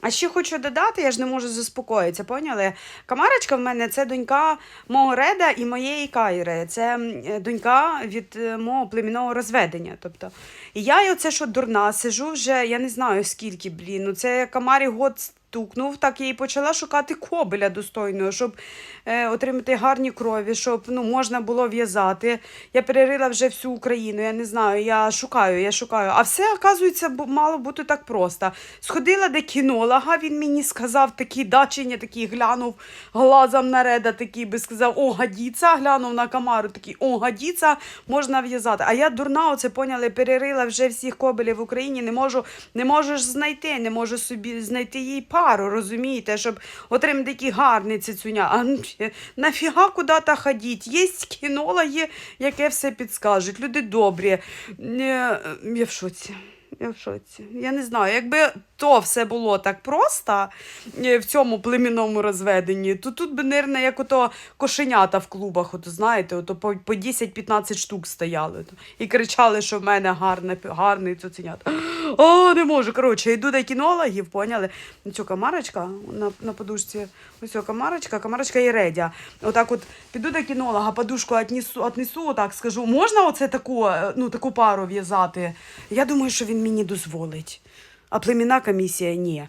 А ще хочу додати, я ж не можу заспокоїтися, поняли? Камарочка в мене це донька мого Реда і моєї Кайри. Це донька від е, мого племінного розведення. Тобто, і я оце що дурна, сижу вже, я не знаю скільки, блін. Ну це Камарі год стукнув, так я і почала шукати кобеля достойного, щоб е, отримати гарні крові, щоб ну, можна було в'язати. Я перерила вже всю Україну, я не знаю, я шукаю, я шукаю. А все, оказується, мало бути так просто. Сходила до кінолога, він мені сказав такі дачення, такий глянув глазом на реда, такий би сказав, о, гадіться, глянув на камару, такий, о, гадіться, можна в'язати. А я дурна, оце поняли, перерила вже всіх кобелів в Україні, не можу, не можу ж знайти, не можу собі знайти їй пару, розумієте, щоб отримати такі гарні цицюня. А ну, нафіга куди-то ходіть? Є кінологи, яке все підскажуть. Люди добрі. Е, Я в шоці. Я в шоці. Я не знаю, якби то все було так просто е, в цьому племінному розведенні, то тут би, нервно, як ото кошенята в клубах, ото, знаєте, ото по, по 10-15 штук стояли то, і кричали, що в мене гарне, гарний цуценят. О, не можу. Коротше, йду до кінологів, поняли? Цю камарочка на, на подушці, ось ця камарочка, камарочка і. Отак от піду до кінолога, подушку отнесу, отнесу, отак скажу, можна оце таку, е, ну, таку пару в'язати? Я думаю, що він мені дозволить. А племінна комісія ні.